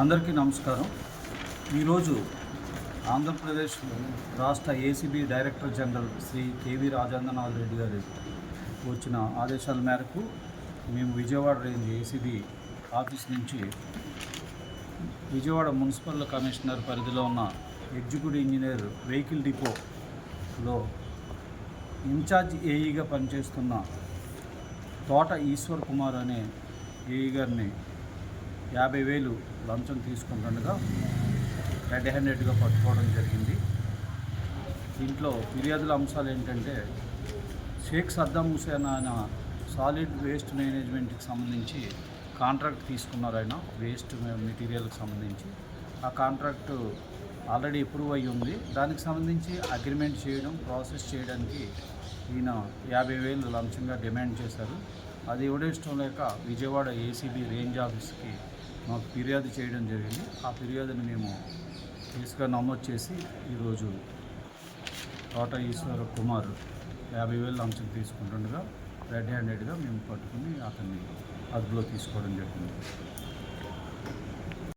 అందరికీ నమస్కారం. ఈరోజు ఆంధ్రప్రదేశ్ రాష్ట్ర ACB director general Shri KV Rajendranath Reddy garu వచ్చిన ఆదేశాల మేరకు మేము విజయవాడ రేంజ్ ఏసీబీ ఆఫీస్ నుంచి విజయవాడ మున్సిపల్ కమిషనర్ పరిధిలో ఉన్న ఎగ్జిక్యూటివ్ ఇంజనీర్ వెహికల్ డిపోలో ఇన్ఛార్జ్ ఏఈగా పనిచేస్తున్న తోట ఈశ్వర్ కుమార్ అనే ఏఈ గారిని యాభై వేలు లంచం తీసుకుంటుండగా రెడ్ హ్యాండెడ్గా పట్టుకోవడం జరిగింది. దీంట్లో ఫిర్యాదుల అంశాలు ఏంటంటే షేక్ సద్దాం హుసేన్ ఆయన సాలిడ్ వేస్ట్ మేనేజ్మెంట్కి సంబంధించి కాంట్రాక్ట్ తీసుకున్నారు ఆయన వేస్ట్ మెటీరియల్కి సంబంధించి. ఆ కాంట్రాక్టు ఆల్రెడీ అప్రూవ్ అయ్యి ఉంది. దానికి సంబంధించి అగ్రిమెంట్ చేయడం ప్రాసెస్ చేయడానికి ఈయన యాభై వేలు లంచంగా డిమాండ్ చేశారు. అది ఇవ్వడం లేక విజయవాడ ఏసీబీ రేంజ్ ఆఫీస్కి మాకు ఫిర్యాదు చేయడం జరిగింది. ఆ ఫిర్యాదుని మేము కేసుగా నమోదు చేసి ఈరోజు తోట ఈశ్వర కుమార్ యాభై వేలు లంచం తీసుకుంటుండగా రెడ్ హ్యాండెడ్గా మేము పట్టుకుని అతన్ని అదుపులో తీసుకోవడం జరిగింది.